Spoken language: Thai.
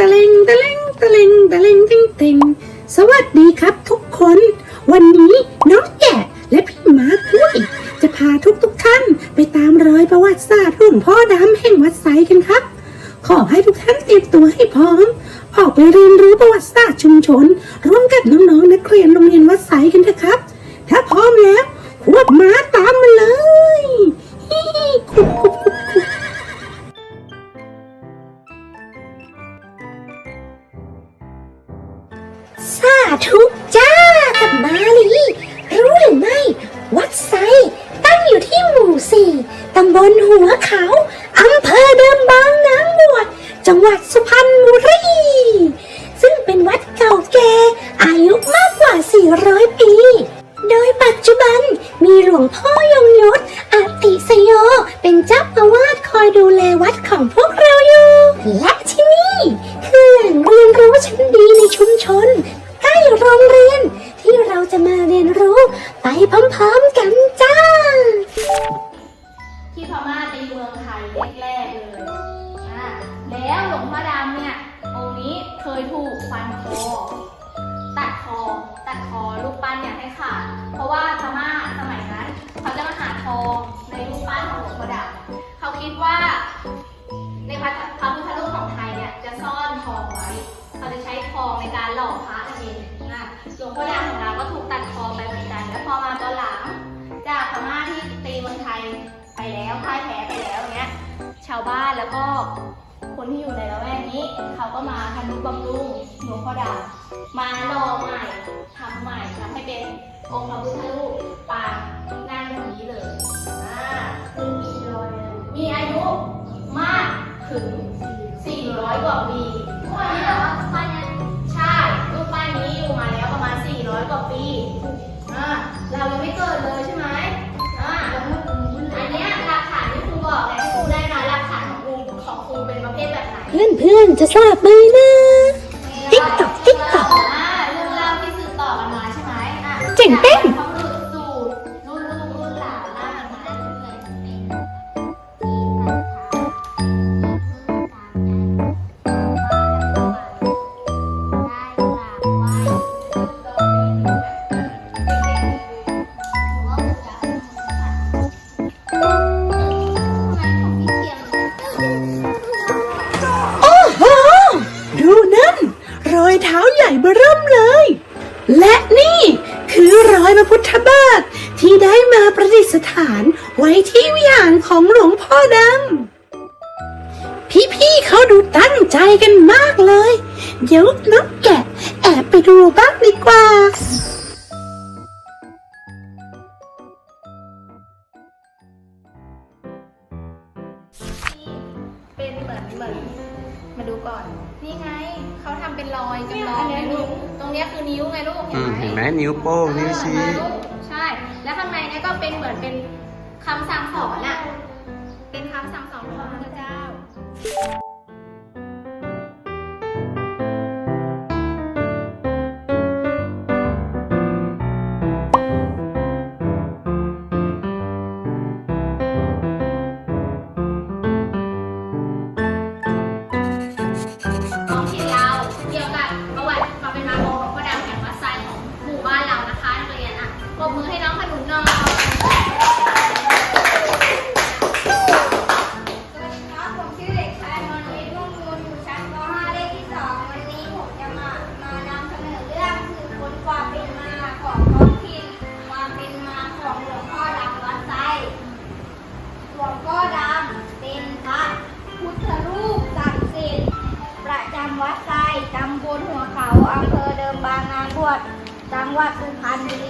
ตะเลงตะเลงตะเลงตะเลงตะลงตะเลงติงติงสวัสดีครับทุกคน วันนี้น้องแกะและพี่หมาคุยจะพาทุกทุกๆท่านไปตามรอยประวัติศาสตร์หลวงพ่อดำแห่งวัดไซกันครับ ขอให้ทุกท่านเตรียมตัวให้พร้อม ออกไปเรียนรู้ประวัติศาสตร์ชุมชน ร่วมกับน้องๆนักเรียนโรงเรียนวัดไซกันเถอะครับ ถ้าพร้อมแล้ว ธุจ้ากับมาลีรู้หรือไม่ วัดไซตั้งอยู่ที่หมู่สี่ตำบลหัวเขาอำเภอเดิมบางนางบวชจังหวัดสุพรรณบุรี ซึ่งเป็นวัดเก่าแก่อายุมากกว่า 400 ปี โดยปัจจุบันมีหลวงพ่อยงยศอาติสโย เป็นเจ้าอาวาสคอยดูแลวัดของพวกเราอยู่ และที่นี่คือแหล่งเรียนรู้ชั้นดีในชุมชน ม่าตีเมืองไทยแรกๆเลยอะแล้วหลวงพ่อดำเนี่ยองค์นี้เคยถูกฟันคอตัดคอตัดคอรูปปั้นเนี่ยให้ขาดเพราะว่าพม่าสมัยนั้น เขาจะมาหาทองในรูปปั้นของหลวงพ่อดำเขาคิดว่า ในพระพระพุทธรูปของไทยเนี่ยจะซ่อนทองไว้ เขาจะใช้ทองในการหล่อพระนั่นเองนะหลวงพ่อดำของ แล้วพ่ายแพ้ไปแล้วเนี้ย ชาวบ้านแล้วก็คนที่อยู่ในละแวกนี้ เขาก็มาทำนุบำรุงหลวงพ่อดำมาหล่อใหม่ทำใหม่ทำให้เป็นองค์พระพุทธรูปปางนั่งอย่างนี้เลยอ่าคือมีรอยมีอายุมากถึง 400 กว่าปีว่านี้เหรอปั้นเนี่ยใช่รูปปั้นนี้อยู่มาแล้วประมาณ 400 กว่าปีอ่าเรายังไม่เกิดเลยใช่ไหม เพื่อนๆ จะทราบไหมนะ ติ๊กต๊อกติ๊กต๊อกอ่าเรื่องเล่าที่สืบต่อกันมาใช่ไหมอะ เจ๋งเต้น รอยเท้าใหญ่เบริ่มเลย และนี่คือรอยพระพุทธบาทที่ได้มาประดิษฐานไว้ที่วิหารของหลวงพ่อดำ พี่ๆเขาดูตั้งใจกันมากเลย เดี๋ยวน้องแกะแอบไปดูบ้างดีกว่าเป็นเหมือนเหมือน มาดูก่อน นี่ไงเขาทำเป็นรอยจำลองไงลูก ตรงเนี้ยคือนิ้วไงลูกเห็อืนมไหมเห็นไหมนิ้วโป้งนิ้วชี้ใช่ แล้วข้างในเนี่ยก็เป็นเหมือนเป็นคำสั่งสอนอะเป็น จังหวัดสุพรรณบุรี